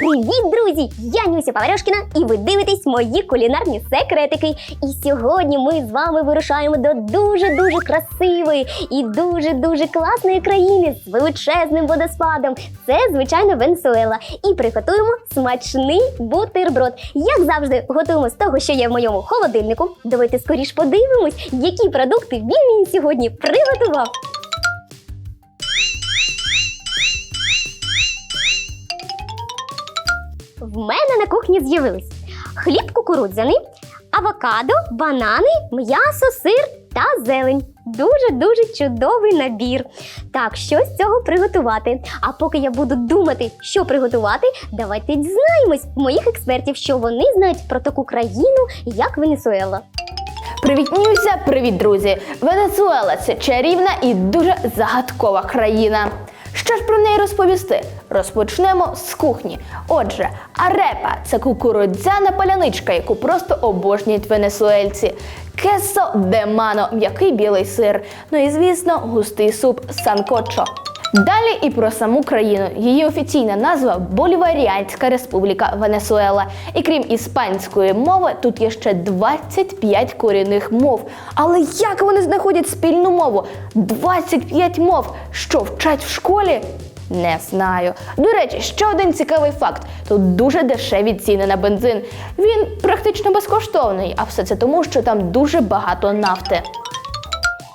Привіт, друзі! Я Нюся Паварьошкіна, і ви дивитесь мої кулінарні секретики. І сьогодні ми з вами вирушаємо до дуже-дуже красивої і дуже-дуже класної країни з величезним водоспадом. Це, звичайно, Венесуела. І приготуємо смачний бутерброд. Як завжди, готуємо з того, що є в моєму холодильнику. Давайте скоріш подивимось, які продукти він мені сьогодні приготував. В мене на кухні з'явились хліб кукурудзяний, авокадо, банани, м'ясо, сир та зелень. Дуже-дуже чудовий набір. Так, що з цього приготувати? А поки я буду думати, що приготувати, давайте дізнаємось моїх експертів, що вони знають про таку країну, як Венесуела. Привіт, Нюся! Привіт, друзі! Венесуела це чарівна і дуже загадкова країна. Що ж про неї розповісти? Розпочнемо з кухні. Отже, арепа це кукурудзяна паляничка, яку просто обожнюють венесуельці. Кесо де мано – м'який білий сир. Ну і звісно, густий суп санкочо. Далі і про саму країну. Її офіційна назва Боліваріанська Республіка Венесуела. І крім іспанської мови, тут є ще 25 корінних мов. Але як вони знаходять спільну мову? 25 мов, що вчать в школі? Не знаю. До речі, ще один цікавий факт: тут дуже дешеві ціни на бензин. Він практично безкоштовний, а все це тому, що там дуже багато нафти.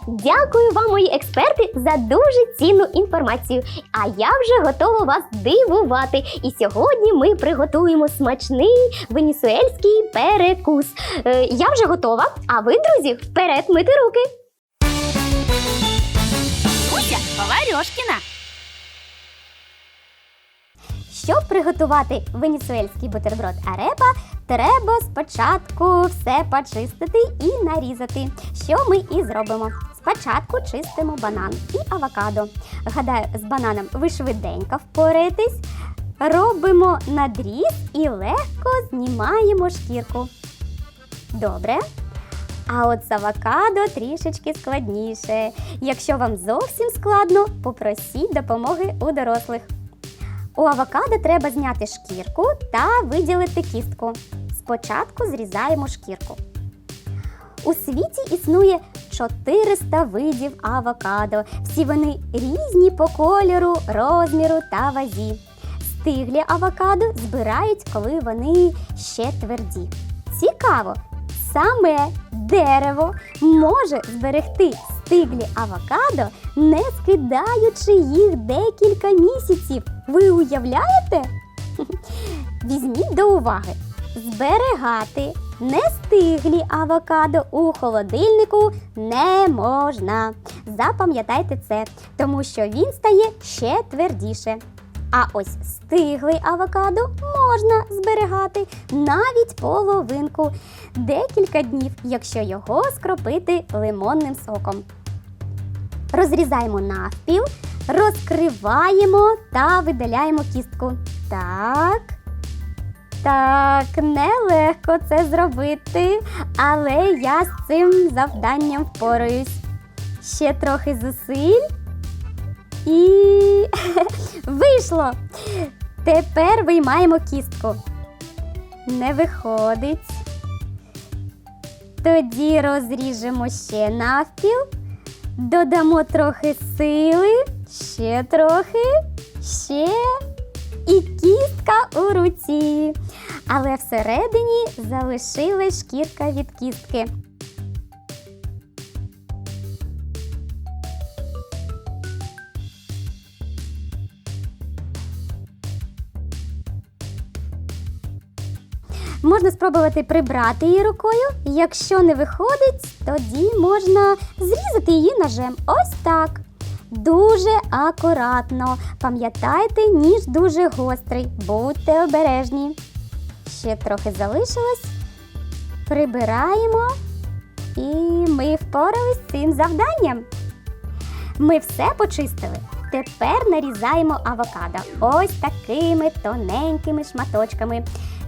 Дякую вам, мої експерти, за дуже цінну інформацію. А я вже готова вас дивувати. І сьогодні ми приготуємо смачний венесуельський перекус. Е, я вже готова. А ви, друзі, вперед мити руки. Нюся Паварьошкіна. Щоб приготувати венесуельський бутерброд арепа, треба спочатку все почистити і нарізати. Що ми і зробимо. Спочатку чистимо банан і авокадо. Гадаю, з бананом ви швиденько впораєтесь. Робимо надріз і легко знімаємо шкірку. Добре. А от з авокадо трішечки складніше. Якщо вам зовсім складно, попросіть допомоги у дорослих. У авокадо треба зняти шкірку та виділити кістку. Спочатку зрізаємо шкірку. У світі існує 400 видів авокадо. Всі вони різні по кольору, розміру та вазі. Стиглі авокадо збирають, коли вони ще тверді. Цікаво, саме дерево може зберегти стиглі авокадо, не скидаючи їх декілька місяців. Ви уявляєте? Візьміть до уваги, зберігати нестиглі авокадо у холодильнику не можна. Запам'ятайте це, тому що він стає ще твердіше. А ось стиглий авокадо можна зберігати навіть половинку декілька днів, якщо його скропити лимонним соком. Розрізаємо навпіл, розкриваємо та видаляємо кістку. Так. Так, нелегко це зробити, але я з цим завданням впораюсь. Ще трохи зусиль. І вийшло. Тепер виймаємо кістку. Не виходить. Тоді розріжемо ще навпіл, додамо трохи сили, ще трохи, ще і кістка у руці. Але всередині залишилась шкірка від кістки. Можна спробувати прибрати її рукою. Якщо не виходить, тоді можна зрізати її ножем. Ось так. Дуже акуратно. Пам'ятайте, ніж дуже гострий. Будьте обережні. Ще трохи залишилось. Прибираємо. І ми впорались з цим завданням. Ми все почистили. Тепер нарізаємо авокадо ось такими тоненькими шматочками.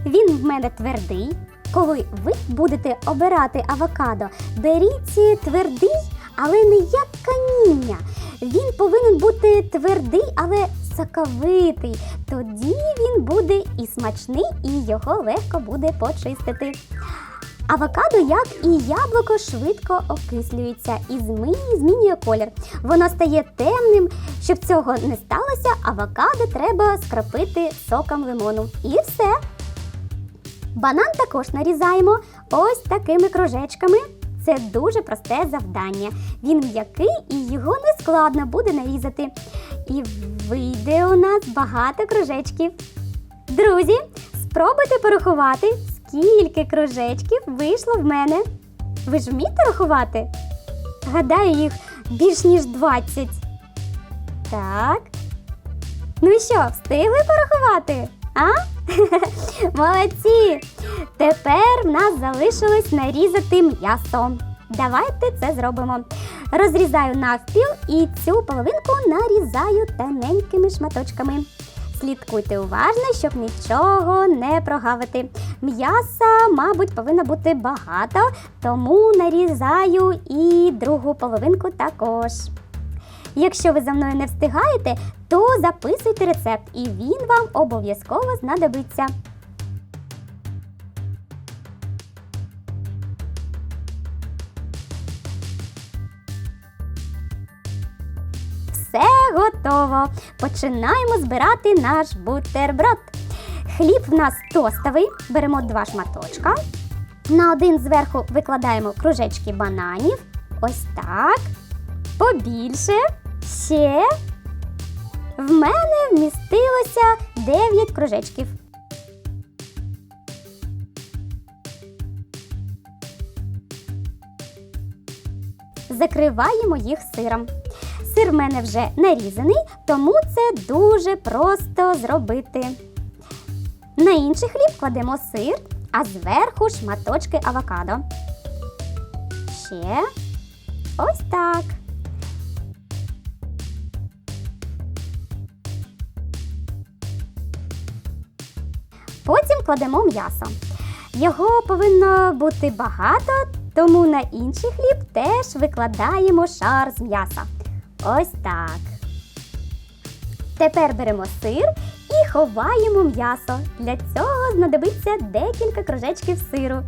Він в мене твердий. Коли ви будете обирати авокадо, беріть твердий, але не як каміння. Він повинен бути твердий, але соковитий. Тоді він буде і смачний, і його легко буде почистити. Авокадо, як і яблуко, швидко окислюється і змінює, колір. Воно стає темним. Щоб цього не сталося, авокадо треба скропити соком лимону. І все. Банан також нарізаємо ось такими кружечками. Це дуже просте завдання. Він м'який і його не складно буде нарізати. І вийде у нас багато кружечків. Друзі, спробуйте порахувати, скільки кружечків вийшло в мене. Ви ж вмієте рахувати? Гадаю, їх більш ніж 20. Так. Ну і що, встигли порахувати? А? Молодці! Тепер в нас залишилось нарізати м'ясо. Давайте це зробимо. Розрізаю навпіл і цю половинку нарізаю тоненькими шматочками. Слідкуйте уважно, щоб нічого не прогавити. М'яса, мабуть, повинно бути багато, тому нарізаю і другу половинку також. Якщо ви за мною не встигаєте, то записуйте рецепт, і він вам обов'язково знадобиться. Готово. Починаємо збирати наш бутерброд. Хліб в нас тостовий. Беремо два шматочка. На один зверху викладаємо кружечки бананів. Ось так. Побільше. Ще. В мене вмістилося 9 кружечків. Закриваємо їх сиром. Сир в мене вже нарізаний, тому це дуже просто зробити. На інший хліб кладемо сир, а зверху шматочки авокадо. Ще ось так. Потім кладемо м'ясо. Його повинно бути багато, тому на інший хліб теж викладаємо шар з м'яса. Ось так. Тепер беремо сир і ховаємо м'ясо. Для цього знадобиться декілька кружечків сиру.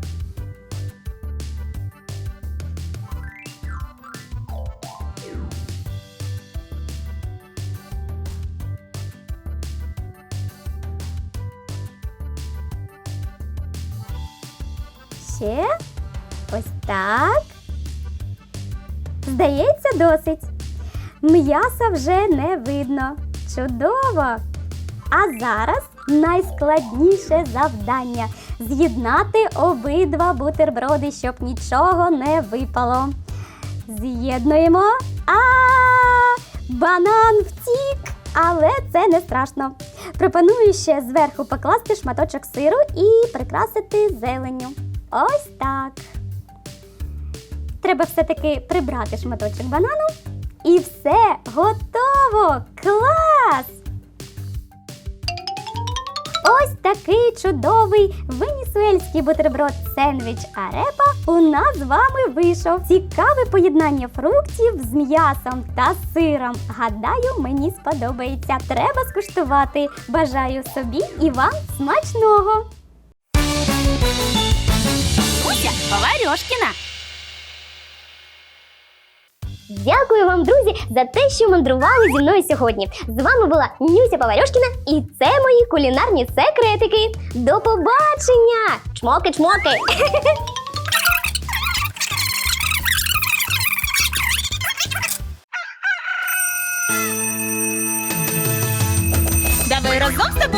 Ще ось так. Здається, досить. М'яса вже не видно. Чудово! А зараз найскладніше завдання з'єднати обидва бутерброди, щоб нічого не випало. З'єднуємо. А банан втік, але це не страшно. Пропоную ще зверху покласти шматочок сиру і прикрасити зеленню. Ось так. Треба все-таки прибрати шматочок банану. І все готово! Клас! Ось такий чудовий венесуельський бутерброд сендвіч арепа у нас з вами вийшов. Цікаве поєднання фруктів з м'ясом та сиром. Гадаю, мені сподобається. Треба скуштувати. Бажаю собі і вам смачного! Уся Поварьошкіна. Дякую вам, друзі, за те, що мандрували зі мною сьогодні. З вами була Нюся Поварьошкіна і це мої кулінарні секретики. До побачення! Чмоки-чмоки!